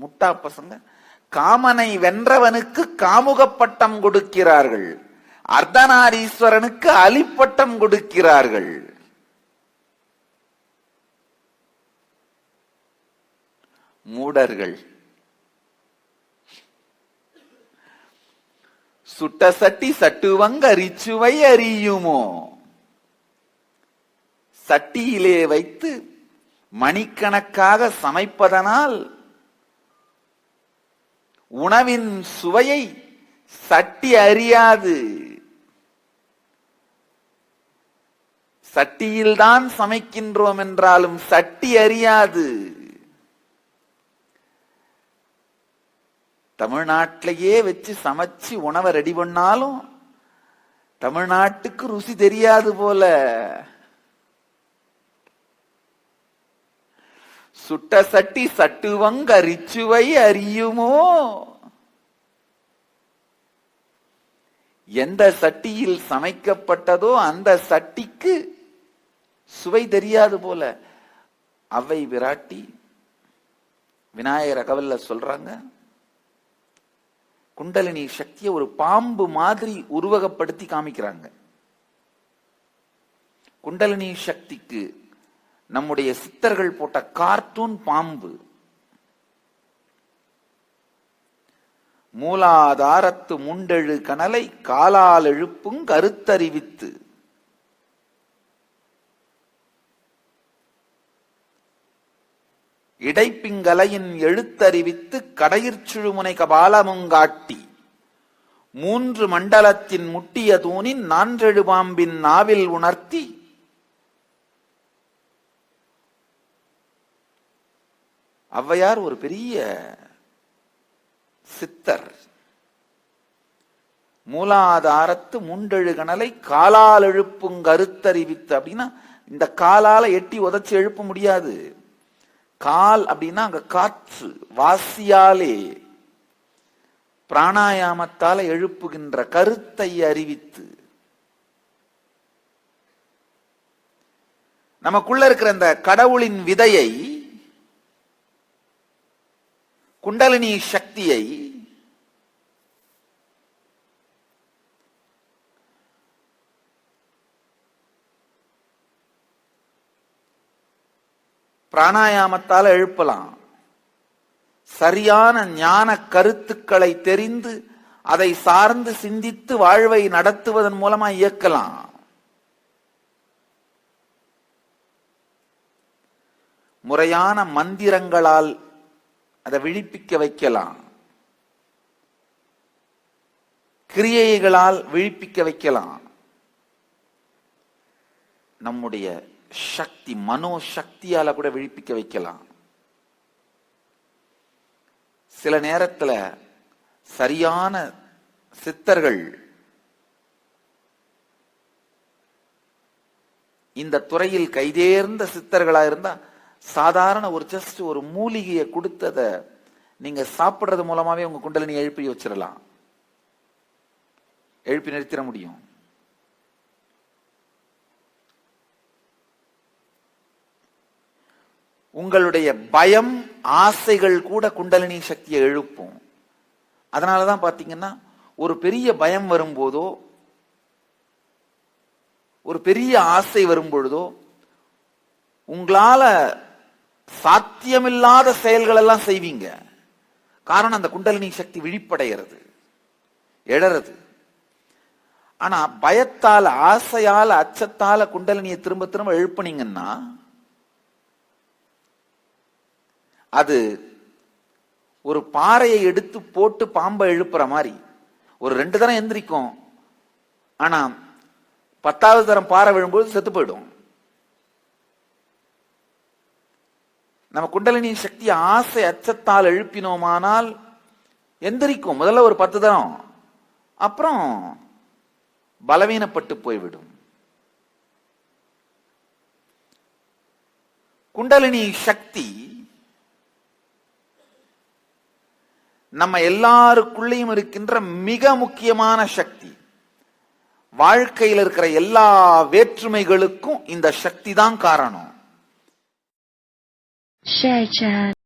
முட்டா பசங்க காமனை வென்றவனுக்கு காமுக பட்டம் கொடுக்கிறார்கள். அர்த்தநாரீஸ்வரனுக்கு அலிப்பட்டம் கொடுக்கிறார்கள். மூடர்கள். சுட்ட சட்டி சட்டுவங்க அரிச்சுவை அறியுமோ? சட்டியிலே வைத்து மணிக்கணக்காக சமைப்பதனால் உணவின் சுவையை சட்டி அறியாது. சட்டியில்தான் சமைக்கின்றோம் என்றாலும் சட்டி அறியாது. தமிழ்நாட்டிலேயே வச்சு சமைச்சு உணவை ரெடி பண்ணாலும் தமிழ்நாட்டுக்கு ருசி தெரியாது போல. சுட்ட சட்டி சட்டுவங்க ரிச்சுவை அறியுமோ? எந்த சட்டியில் சமைக்கப்பட்டதோ அந்த சட்டிக்கு சுவை தெரியாது போல. அவை விராட்டி விநாயகர் அகவல்ல சொல்றாங்க குண்டலினி சக்தியை ஒரு பாம்பு மாதிரி உருவகப்படுத்தி காமிக்கிறாங்க. குண்டலினி சக்திக்கு நம்முடைய சித்தர்கள் போட்ட கார்ட்டூன் பாம்பு. மூலாதாரத்து முண்டெழு கனலை காலால் எழுப்புங் கருத்தறிவித்து. இடைப்பிங்கலையின் எழுத்தறிவித்து கடையிற்சுழுமுனை கபாலமுங்காட்டி மூன்று மண்டலத்தின் முட்டிய தூணின் நான்றெழு பாம்பின் நாவில் உணர்த்தி ஔவையார் ஒரு பெரிய சித்தர். மூலாதாரத்து முண்டெழு கணலை காலால் எழுப்புங் கருத்தறிவித்து அப்படின்னா இந்த காலால எட்டி உதைச்சு எழுப்ப முடியாது. கால் அப்படின்னா அங்க காற்று வாசியாலே பிராணாயாமத்தால எழுப்புகின்ற கருத்தை அறிவித்து. நமக்குள்ள இருக்கிற அந்த கடவுளின் விதையை குண்டலினி சக்தியை பிராணாயாமத்தால் எழுப்பலாம். சரியான ஞான கருத்துக்களை தெரிந்து அதை சார்ந்து சிந்தித்து வாழ்வை நடத்துவதன் மூலமா இயக்கலாம். முறையான மந்திரங்களால் அதை விழிப்பிக்க வைக்கலாம். கிரியைகளால் விழிப்பிக்க வைக்கலாம். நம்முடைய சக்தி மனோ சக்தியால கூட விழிப்பிக்க வைக்கலாம். சில நேரத்துல சரியான சித்தர்கள் இந்த துறையில் கைதேர்ந்த சித்தர்களா இருந்தா சாதாரண ஒரு ஜஸ்ட் ஒரு மூலிகையை கொடுத்தத நீங்க சாப்பிடுறது மூலமாவே உங்க குண்டலினி எழுப்பி வச்சிடலாம். எழுப்பி நிறுத்திட முடியும். உங்களுடைய பயம் ஆசைகள் கூட குண்டலினி சக்தியை எழுப்பும். அதனாலதான் பாத்தீங்கன்னா ஒரு பெரிய பயம் வரும்போதோ ஒரு பெரிய ஆசை வரும் பொழுதோ உங்களால சாத்தியமில்லாத செயல்கள் எல்லாம் செய்வீங்க. காரணம் அந்த குண்டலினி சக்தி விழிப்படைகிறது எழறது. ஆனா பயத்தால ஆசையால அச்சத்தால குண்டலினியை திரும்ப திரும்ப எழுப்புனீங்கன்னா அது ஒரு பாறையை எடுத்து போட்டு பாம்பை எழுப்புற மாதிரி. ஒரு ரெண்டு தரம் எந்திரிக்கும். ஆனா பத்தாவது தரம் பாறை விழும்போது செத்து போயிடும். நம்ம குண்டலினி சக்தி ஆசை அச்சத்தால் எழுப்பினோமானால் எந்திரிக்கும். முதல்ல ஒரு பத்து தரம். அப்புறம் பலவீனப்பட்டு போய்விடும். குண்டலினி சக்தி நம்ம எல்லாருக்குள்ளேயும் இருக்கின்ற மிக முக்கியமான சக்தி. வாழ்க்கையில் இருக்கிற எல்லா வேற்றுமைகளுக்கும் இந்த சக்தி தான் காரணம். 睡着